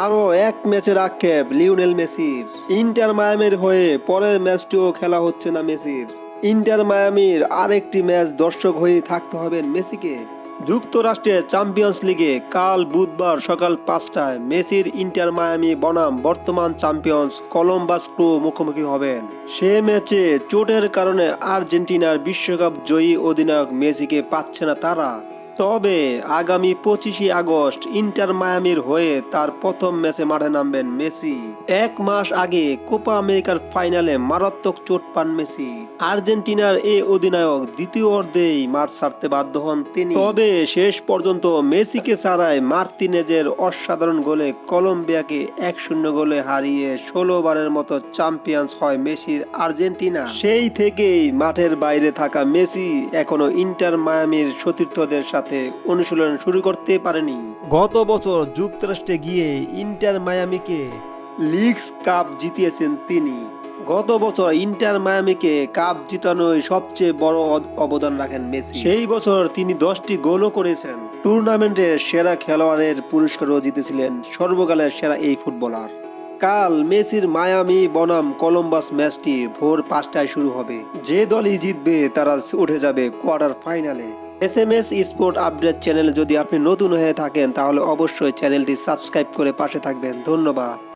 আরও এক ম্যাচের আক্ষেপ লিওনেল মেসির। ইন্টার মায়ামির হয়ে পরের ম্যাচটিও খেলা হচ্ছে না মেসির। ইন্টার মায়ামির আরেকটি ম্যাচ দর্শক হয়ে থাকতে হবে মেসিকে। যুক্তরাষ্ট্রের চ্যাম্পিয়ন্স লিগে কাল বুধবার সকাল পাঁচটায় মেসির ইন্টার মায়ামি বনাম বর্তমান চ্যাম্পিয়ন্স কলম্বাস ক্রু মুখোমুখি হবেন। সে ম্যাচে চোটের কারণে আর্জেন্টিনার বিশ্বকাপ জয়ী অধিনায়ক মেসিকে পাচ্ছে না তারা। তবে আগামী পঁচিশে আগস্ট ইন্টার মায়ামির হয়ে তার প্রথম ম্যাচে মাঠে নামবেন মেসি। এক মাস আগে কোপা আমেরিকার ফাইনালে মারাত্মক চোট পান মেসি। আর্জেন্টিনার এই অধিনায়ক দ্বিতীয় অর্ধেই মাঠ ছাড়তে বাধ্য হন তিনি। তবে শেষ পর্যন্ত মেসিকে ছাড়াই মার্তিনেজের অসাধারণ গোলে কলম্বিয়াকে এক শূন্য গোলে হারিয়ে ষোলো বারের মতো চ্যাম্পিয়ন্স হয় মেসির আর্জেন্টিনা। সেই থেকেই মাঠের বাইরে থাকা মেসি এখনও ইন্টার মায়ামির সতীর্থদের সাথে অনুশীলন শুরু করতে পারেনি। গত বছর যুক্তরাষ্ট্রে গিয়ে ইন্টার মায়ামিকে লিগস কাপ জিতিয়েছেন তিনি। গত বছর ইন্টার মায়ামিকে কাপ জিতানোয় সবচেয়ে বড় অবদান রাখেন মেসি। সেই বছর তিনি দশটি গোলও করেছেন। টুর্নামেন্টের সেরা খেলোয়াড়ের পুরস্কারও জিতেছিলেন সর্বকালের সেরা এই ফুটবলার। কাল মেসির মায়ামি বনাম কলম্বাস ম্যাচটি ভোর পাঁচটায় শুরু হবে। যে দলই জিতবে তারা উঠে যাবে কোয়ার্টার ফাইনালে। S M S sport update channel যদি আপনি নতুন হয়ে থাকেন, তাহলে অবশ্যই চ্যানেলটি সাবস্ক্রাইব করে পাশে থাকবেন। ধন্যবাদ।